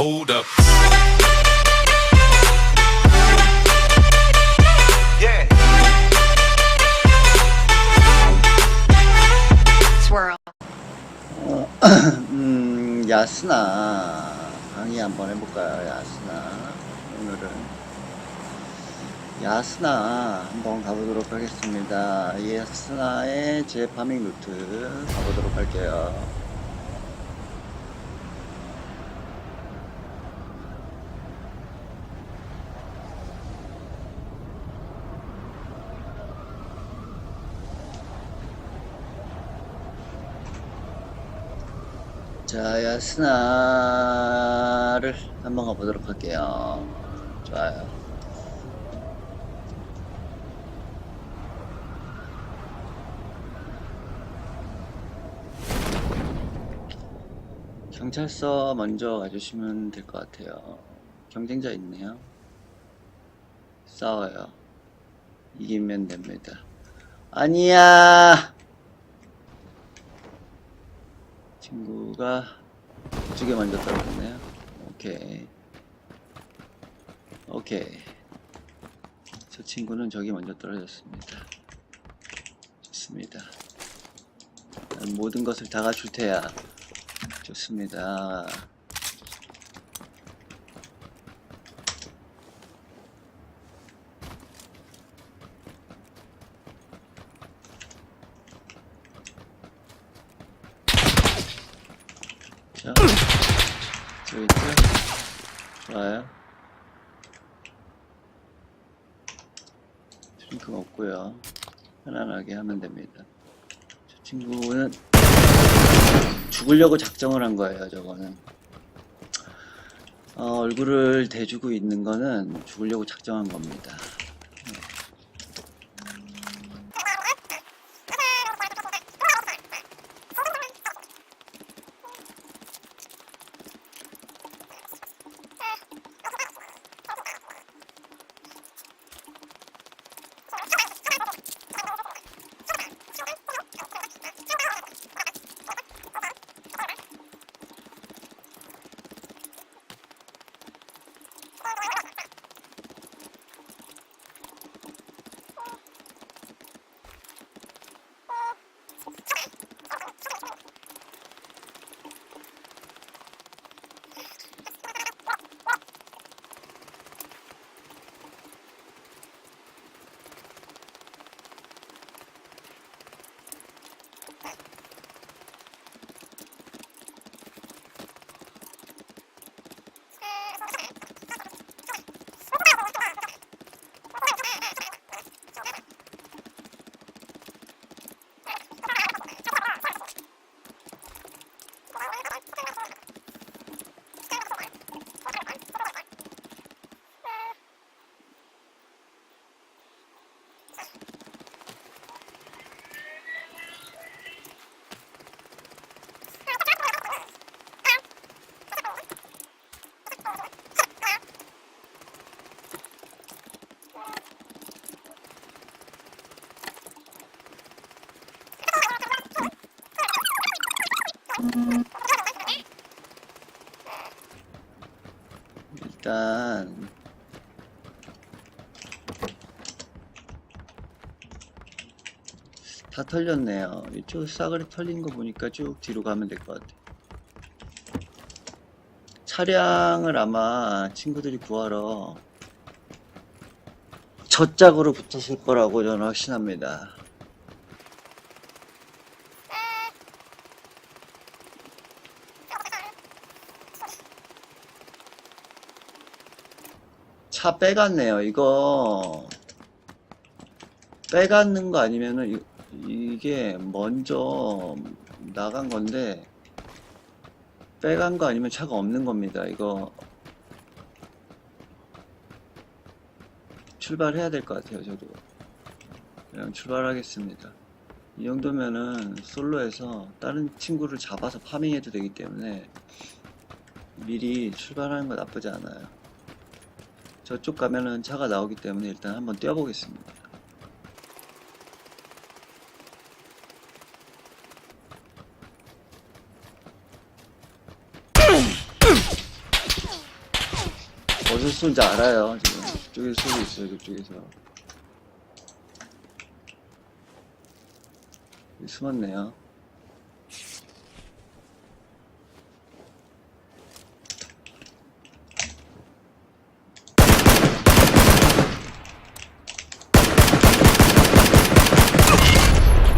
Hold up. Yeah. swirl. 음, 야스나 강의 한번 해볼까요? 야스나 오늘은 야스나 한번 가보도록 하겠습니다. 야스나의 제 파밍 루트 가보도록 할게요. 자, 야스나를 한번 가보도록 할게요. 좋아요. 경찰서 먼저 가주시면 될 것 같아요. 경쟁자 있네요. 싸워요. 이기면 됩니다. 아니야! 친구가 이쪽에 먼저 떨어졌네요. 오케이. 오케이. 저 친구는 저기 먼저 떨어졌습니다. 좋습니다. 난 모든 것을 다 갖출 테야. 좋습니다. 자, 저기 있죠? 좋아요. 드링크 없고요. 편안하게 하면 됩니다. 저 친구는 죽으려고 작정을 한 거예요, 저거는. 어, 얼굴을 대주고 있는 거는 죽으려고 작정한 겁니다. 다 털렸네요. 이쪽 싸그리 털린 거 보니까 쭉 뒤로 가면 될 것 같아요. 차량을 아마 친구들이 구하러 저 짝으로 붙었을 거라고 저는 확신합니다. 차 빼갔네요. 이거 빼갔는 거 아니면은 이- 이게 먼저 나간 건데 빼간 거 아니면 차가 없는 겁니다. 이거 출발해야 될 것 같아요. 저도 그냥 출발하겠습니다. 이 정도면은 솔로에서 다른 친구를 잡아서 파밍해도 되기 때문에 미리 출발하는 거 나쁘지 않아요. 저쪽 가면은 차가 나오기 때문에 일단 한번 뛰어보겠습니다. 어디서 쏜지 알아요, 지금. 저쪽에서 쏘고 있어요, 저쪽에서. 여기 숨었네요.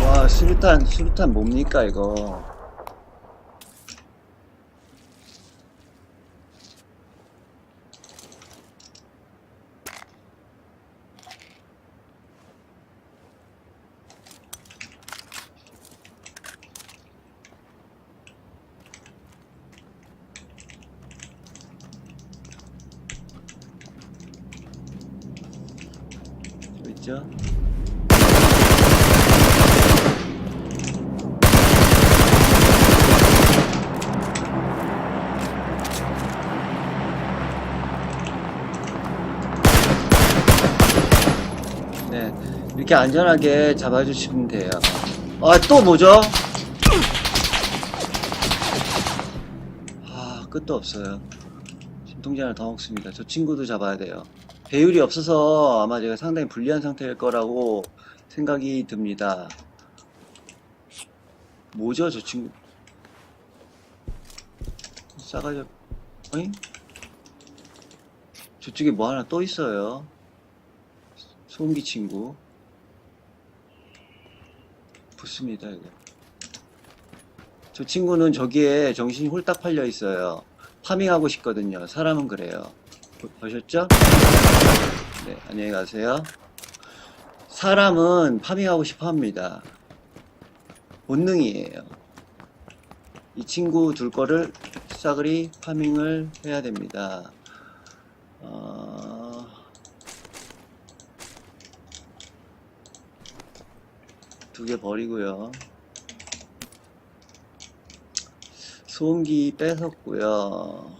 와, 수류탄, 수류탄 뭡니까, 이거. 저 있죠? 네, 이렇게 안전하게 잡아주시면 돼요. 아, 또 뭐죠? 아, 끝도 없어요. 진통제 하나 더 먹습니다. 저 친구도 잡아야 돼요. 배율이 없어서 아마 제가 상당히 불리한 상태일 거라고 생각이 듭니다. 뭐죠, 저 친구? 싸가지, 어잉? 저쪽에 뭐 하나 또 있어요. 소음기 친구. 붙습니다, 이거. 저 친구는 저기에 정신이 홀딱 팔려 있어요. 파밍하고 싶거든요. 사람은 그래요. 보- 보셨죠? 네, 안녕히 가세요. 사람은 파밍하고 싶어 합니다. 본능이에요. 이 친구 둘 거를 싸그리 파밍을 해야 됩니다. 어... 두 개 버리고요. 소음기 뺏었고요.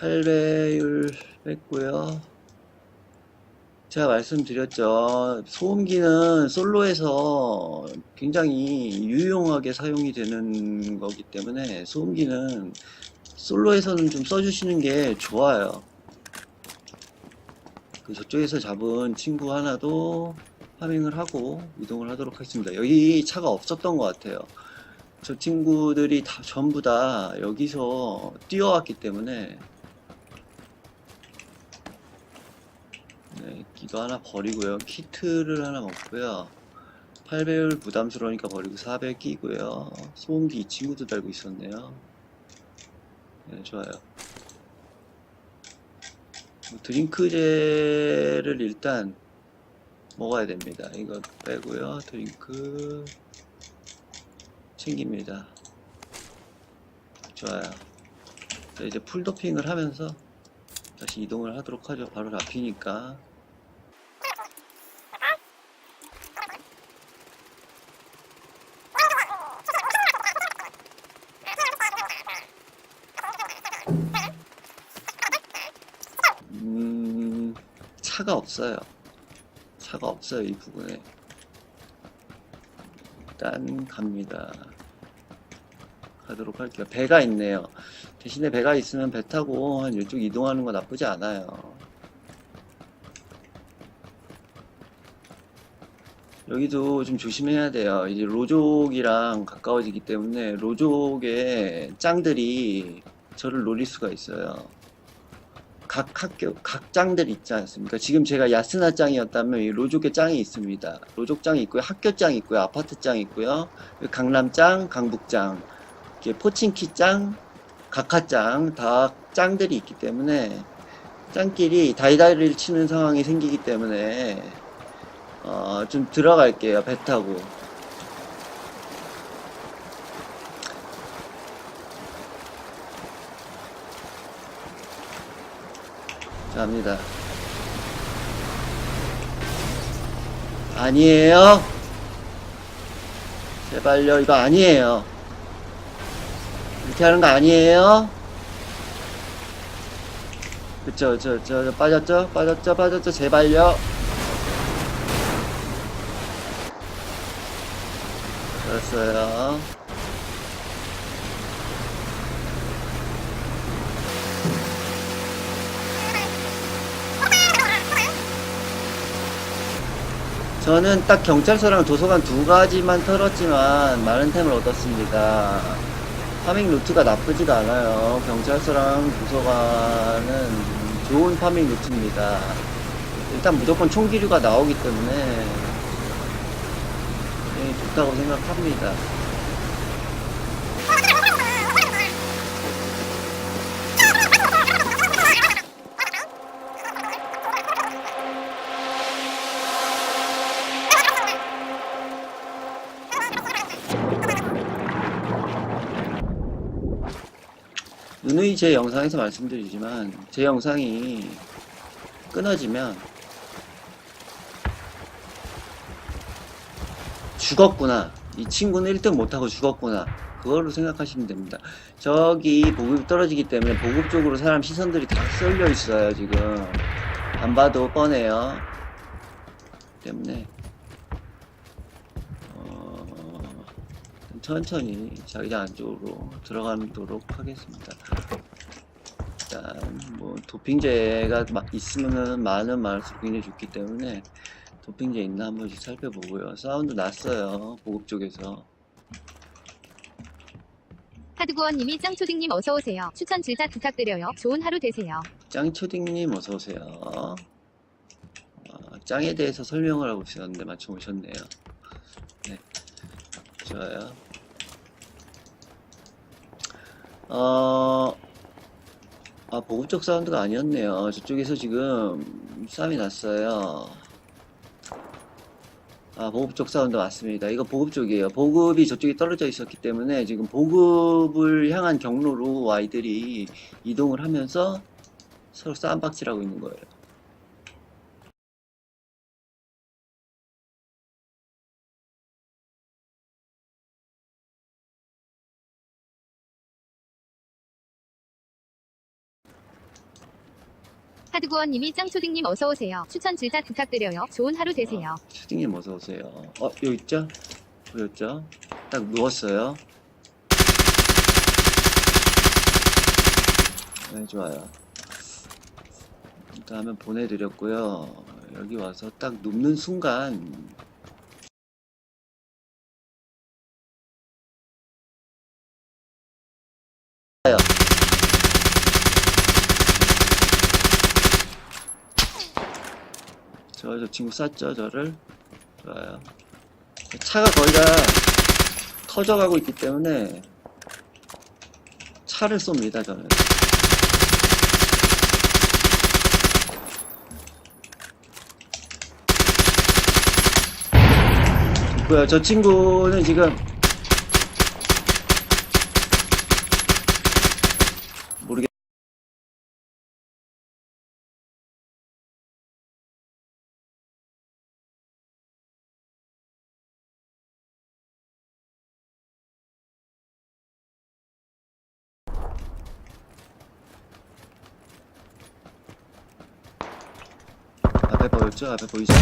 8배율 뺐고요. 제가 말씀드렸죠. 소음기는 솔로에서 굉장히 유용하게 사용이 되는 거기 때문에 소음기는 솔로에서는 좀 써주시는 게 좋아요. 그 저쪽에서 잡은 친구 하나도 파밍을 하고 이동을 하도록 하겠습니다. 여기 차가 없었던 것 같아요. 저 친구들이 다 전부 다 여기서 뛰어왔기 때문에 네, 이거 하나 버리고요. 키트를 하나 먹고요. 8배율 부담스러우니까 버리고 4배 끼고요. 소음기 이 친구도 달고 있었네요. 네, 좋아요. 뭐 드링크제를 일단 먹어야 됩니다. 이거 빼고요. 드링크 챙깁니다. 좋아요. 자, 이제 풀도핑을 하면서 다시 이동을 하도록 하죠. 바로 앞이니까. 차가 없어요. 차가 없어요, 이 부분에. 일단 갑니다. 가도록 할게요. 배가 있네요. 대신에 배가 있으면 배 타고 한 이쪽 이동하는 거 나쁘지 않아요. 여기도 좀 조심해야 돼요. 이제 로족이랑 가까워지기 때문에 로족의 짱들이 저를 노릴 수가 있어요. 각 학교, 각 짱들 있지 않습니까? 지금 제가 야스나 짱이었다면 이 로족의 짱이 있습니다. 로족 짱이 있고요. 학교 짱이 있고요. 아파트 짱이 있고요. 강남 짱, 강북 짱, 이렇게 포친키 짱, 각하 짱, 다 짱들이 있기 때문에 짱끼리 다이다리를 치는 상황이 생기기 때문에 어, 좀 들어갈게요. 배 타고. 갑니다. 아니에요. 제발요. 이거 아니에요. 이렇게 하는 거 아니에요. 그쵸, 저, 저, 저, 빠졌죠? 빠졌죠? 빠졌죠? 제발요. 됐어요. 저는 딱 경찰서랑 도서관 두 가지만 털었지만 많은 템을 얻었습니다. 파밍 루트가 나쁘지가 않아요. 경찰서랑 도서관은 좋은 파밍 루트입니다. 일단 무조건 총기류가 나오기 때문에 네, 좋다고 생각합니다. 누누이 제 영상에서 말씀드리지만 제 영상이 끊어지면 죽었구나. 이 친구는 1등 못하고 죽었구나. 그걸로 생각하시면 됩니다. 저기 보급이 떨어지기 때문에 보급 쪽으로 사람 시선들이 다 쏠려 있어요 지금. 안 봐도 뻔해요. 때문에 어, 천천히 자기장 안쪽으로 들어가도록 하겠습니다. 일단 뭐 도핑제가 마- 있으면은 많은 많을수록 굉장히 좋기 때문에 도핑제 있나 한 번씩 살펴보고요. 사운드 났어요. 보급 쪽에서. 하드구원님이 짱초딩님 어서오세요. 추천 질자 부탁드려요. 좋은 하루 되세요. 짱초딩님 어서 오세요. 어, 짱에 대해서 설명을 하고 있었는데 마침 오셨네요. 네, 좋아요. 어, 아 보급적 사운드가 아니었네요. 저쪽에서 지금 싸움이 났어요. 아 보급적 사운드 맞습니다. 이거 보급 쪽이에요. 보급이 저쪽에 떨어져 있었기 때문에 지금 보급을 향한 경로로 아이들이 이동을 하면서 서로 싸움박질하고 있는 거예요. 하드구원님이 짱초딩님 어서오세요. 추천 질자 부탁드려요. 좋은 하루 되세요. 초딩님 어서 오세요. 어 여기 있죠? 보였죠? 딱 누웠어요. 네 좋아요. 일단 화면 보내드렸고요. 여기 와서 딱 눕는 순간 저, 저 친구 쐈죠, 저를? 좋아요. 차가 거의 다 터져가고 있기 때문에 차를 쏩니다, 저는. 뭐야, 저 친구는 지금 모르겠 앞에 보였죠? 앞에 보이죠?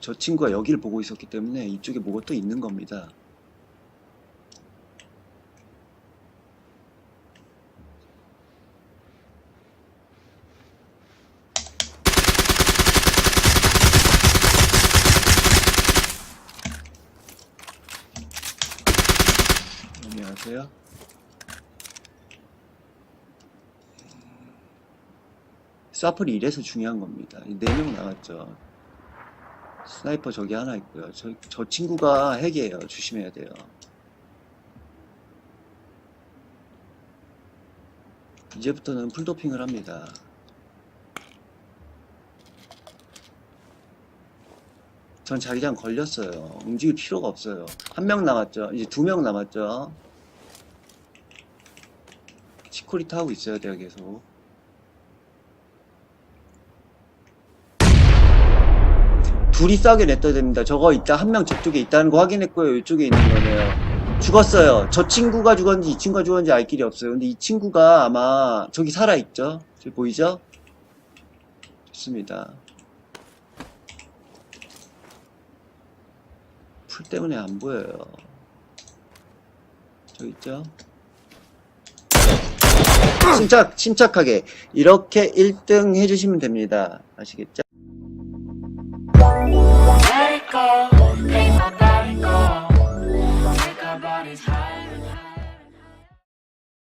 저 친구가 여기를 보고 있었기 때문에 이쪽에 뭐가 또 있는 겁니다. 안녕하세요. 사플이 이래서 중요한 겁니다. 4명 나왔죠. 스나이퍼 저기 하나 있고요. 저, 저 친구가 핵이에요. 조심해야 돼요. 이제부터는 풀도핑을 합니다. 전 자기장 걸렸어요. 움직일 필요가 없어요. 한 명 남았죠. 이제 두 명 남았죠. 치코리타 하고 있어야 돼요, 계속. 둘이 싸게 냈어야 됩니다. 저거 있다. 한 명 저쪽에 있다는 거 확인했고요. 이쪽에 있는 거네요. 죽었어요. 저 친구가 죽었는지 이 친구가 죽었는지 알 길이 없어요. 근데 이 친구가 아마 저기 살아있죠? 저기 보이죠? 좋습니다. 풀 때문에 안 보여요. 또 있죠? 침착, 침착하게 이렇게 1등 해주시면 됩니다. 아시겠죠?